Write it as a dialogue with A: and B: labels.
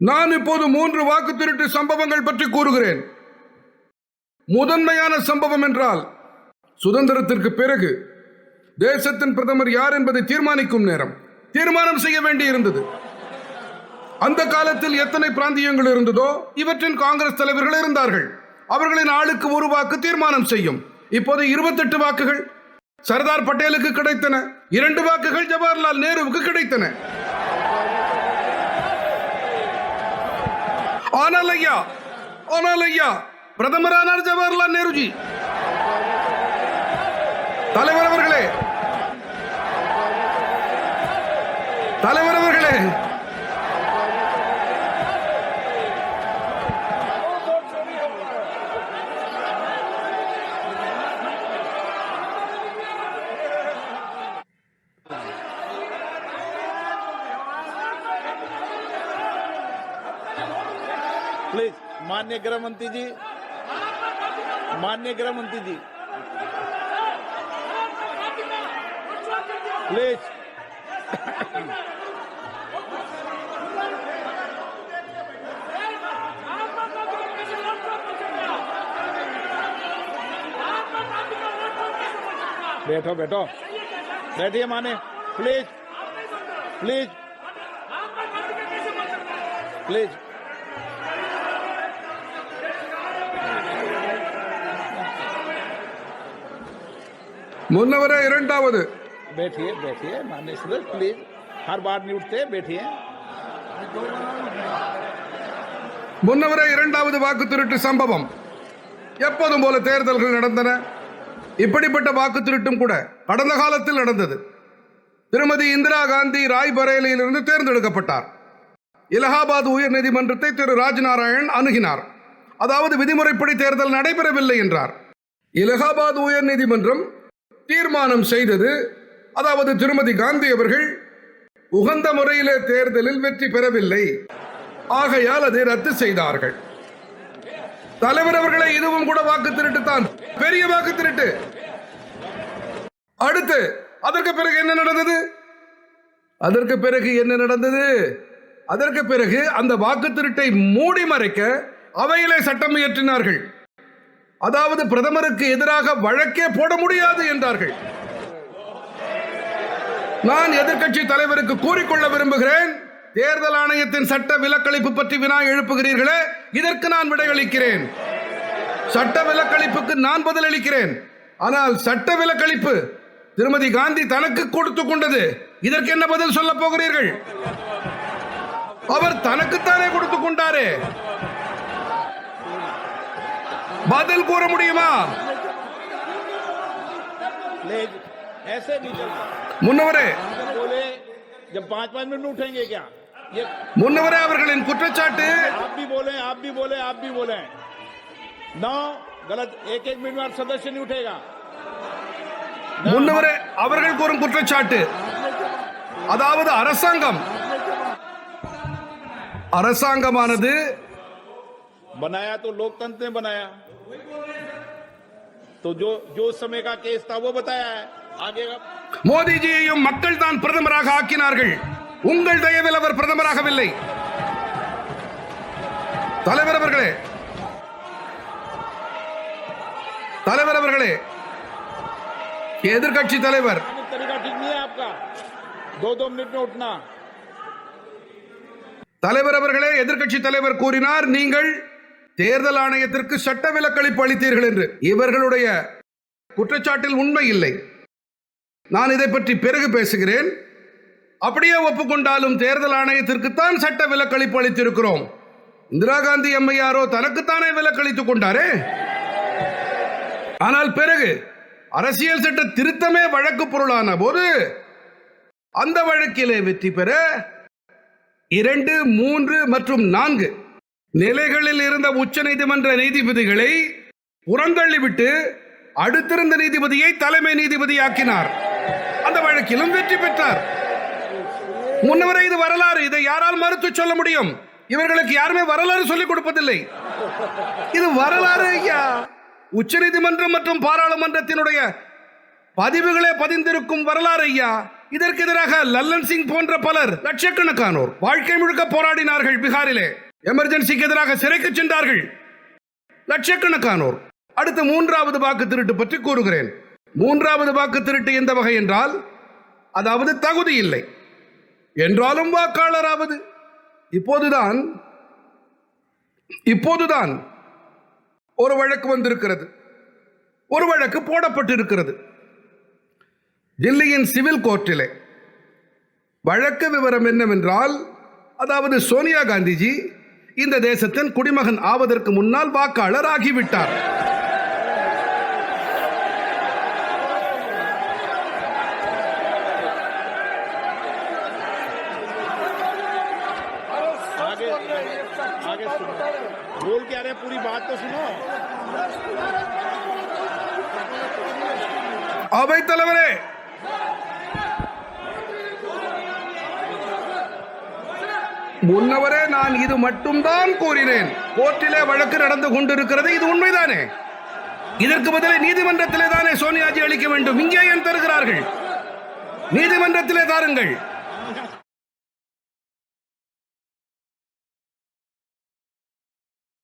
A: நான் இப்போது மூன்று வாக்கு திருட்டு சம்பவங்கள் பற்றி கூறுகிறேன். முதன்மையான சம்பவம் என்றால் சுதந்திரத்திற்கு பிறகு தேசத்தின் பிரதமர் யார் என்பதை தீர்மானிக்கும் நேரம். தீர்மானம் செய்ய வேண்டி இருந்தது அந்த காலத்தில் எத்தனை பிராந்தியங்கள் இருந்ததோ இவற்றின் காங்கிரஸ் தலைவர்கள் இருந்தார்கள். அவர்களின் ஆளுக்கு ஒரு வாக்கு தீர்மானம் செய்யும். இப்போது இருபத்தெட்டு வாக்குகள் சர்தார் பட்டேலுக்கு கிடைத்தன. இரண்டு வாக்குகள் ஜவஹர்லால் நேருவுக்கு கிடைத்தன. ஆனால் ஐயா ஆனால் ஐயா பிரதமரானார் ஜவஹர்லால் நேருஜி. தலைவர் அவர்களே. தலைவர் அவர்களே.
B: प्लीज़, मान्य गृह मंत्री जी, मान्य गृह मंत्री जी। प्लीज़। बैठो बैठो। बैठिए माने। प्लीज़। प्लीज़। प्लीज़।
A: முன்னவரே இரண்டாவது
B: बैठिए बैठिए मान्य सदस्य प्लीज हर बार नहीं उठते बैठिए
A: முன்னவரே இரண்டாவது வாக்கு திருட்டு சம்பவம் எப்போதும் போல தேர்தல்கள் நடந்தன இப்படிப்பட்ட வாக்கு திருட்டும் கூட கடந்த காலத்தில் நடந்தது திருமதி இந்திரா காந்தி ராய்பரேலியிலிருந்து தேர்ந்தெடுக்கப்பட்டார் இலகாபாத் உயர்நீதிமன்றத்தை திரு ராஜ்நாராயண் அணுகினார் அதாவது விதிமுறைப்படி தேர்தல் நடைபெறவில்லை என்றார் இலகாபாத் உயர்நீதிமன்றம் தீர்மானம் செய்தது. அதாவது திருமதி காந்தி அவர்கள் உகந்த முறையிலே தேர்தலில் வெற்றி பெறவில்லை. ஆகையால் அதை ரத்து செய்தார்கள். தலைவர் அவர்களை இதுவும் கூட வாக்கு திருட்டு தான். பெரிய வாக்கு திருட்டு. அடுத்து அதற்கு பிறகு என்ன நடந்தது? அதற்கு பிறகு என்ன நடந்தது? அதற்கு பிறகு அந்த வாக்கு திருட்டை மூடி மறைக்க அவையிலே சட்டம் இயற்றினார்கள். அதாவது பிரதமருக்கு எதிராக வழக்கே போட முடியாது என்றார்கள். நான் எதிர்க்கட்சி தலைவருக்கு கூறிக்கொள்ள விரும்புகிறேன். தேர்தல் ஆணையத்தின் சட்ட விலக்களிப்பு பற்றி வினா எழுப்புகிறீர்களே இதற்கு நான் விடையளிக்கிறேன். சட்ட விலக்களிப்புக்கு நான் பதிலளிக்கிறேன். ஆனால் சட்ட விலக்களிப்பு திருமதி காந்தி தனக்கு கொடுத்து கொண்டது. இதற்கு என்ன பதில் சொல்ல போகிறீர்கள்? அவர் தனக்குத்தானே கொடுத்து கொண்டாரே. பதில் கூற முடியுமா
B: प्लीज ऐसे नहीं चलता
A: முன்னவரே
B: जब बोले जब पांच पांच मिनट में उठेंगे क्या ये
A: முன்னவரே அவர்களின் குற்றச்சாட்டு
B: आप भी बोले आप भी बोले आप भी बोले नौ गलत एक एक मिनट में आप सदस्य नहीं उठेगा
A: முன்னவரே அவர்கள் கூறும் குற்றச்சாட்டு அதாவது அரசாங்கம் அரசாங்கமானது
B: बनाया तो लोकतंत्र ने बनाया तो जो जो उस समय का केस था वो बताया है आगे का
A: மோடிஜியையும் மக்கள் தான் பிரதமராக ஆக்கினார்கள் உங்கள் தயவில் அவர் பிரதமராகவில்லை தலைவர் அவர்களே தலைவர் அவர்களே எதிர்க்கட்சி தலைவர்
B: तरीका ठीक नहीं है आपका दो दो मिनट में उठना
A: தலைவர் அவர்களே எதிர்க்கட்சி தலைவர் கூறினார் நீங்கள் தேர்தல் ஆணையத்திற்கு சட்ட விலக்களிப்பு அளித்தீர்கள் என்று. இவர்களுடைய குற்றச்சாட்டில் உண்மை இல்லை. நான் இதை பற்றி பிறகு பேசுகிறேன். அப்படியே ஒப்புக்கொண்டாலும் தேர்தல் ஆணையத்திற்குத்தான் சட்ட விலக்களிப்பு அளித்திருக்கிறோம். இந்திரா காந்தி எம்ஐயாரோ தனக்குத்தானே விலக்களித்துக் கொண்டாரே? ஆனால் பிறகு அரசியல் சட்ட திருத்தமே வழக்கு பொருளான போது அந்த வழக்கிலே வெற்றி பெற இரண்டு மூன்று மற்றும் நான்கு நிலைகளில் இருந்த உச்ச நீதிமன்ற நீதிபதிகளை புறந்தள்ளிவிட்டு அடுத்திருந்த நீதிபதியை தலைமை நீதிபதியாக்கினார். அந்த வழக்கிலும் வெற்றி பெற்றார். முன்னவரை இது வரலாறு. இதை யாரால் மறுத்து சொல்ல முடியும்? இவர்களுக்கு யாருமே வரலாறு சொல்லிக் கொடுப்பதில்லை. இது வரலாறு ஐயா. உச்ச நீதிமன்றம் மற்றும் பாராளுமன்றத்தினுடைய பதிவுகளே பதிந்திருக்கும் வரலாறு ஐயா. இதற்கு எதிராக லல்லன் சிங் போன்ற பலர் லட்சக்கணக்கானோர் வாழ்க்கை முழுக்க போராடினார்கள் பீகாரிலே. எமர்ஜென்சிக்கு எதிராக சிறைக்கு சென்றார்கள். லட்சக்கணக்கானோர். அடுத்து மூன்றாவது வாக்கு திருட்டு பற்றி கூறுகிறேன். மூன்றாவது வாக்கு திருட்டு எந்த வகை என்றால் அதாவது தகுதி இல்லை. என்றாலும் வாக்காளராவது. இப்போதுதான் இப்போதுதான் ஒரு வழக்கு வந்திருக்கிறது. ஒரு வழக்கு போடப்பட்டிருக்கிறது. தில்லியின் சிவில் கோர்ட்டிலே. வழக்கு விவரம் என்னவென்றால் அதாவது சோனியா காந்திஜி இந்த தேசத்தின் குடிமகன் ஆவதற்கு முன்னால் வாக்காளர் ஆகிவிட்டார்
B: आगे आगे सुनो बोल क्या रहे हैं? पूरी बात तो सुनो
A: அவை தலைவரே முன்னவரே நான் இது மட்டும்தான் கூறினேன். கோர்ட்டிலே வழக்கு நடந்து கொண்டிருக்கிறது இது உண்மைதானே? இதற்கு பதிலே நீதிமன்றத்திலே தானே சோனியாஜி அளிக்க வேண்டும். இங்கே ஏன் தருகிறார்கள்? நீதிமன்றத்திலே தாருங்கள்.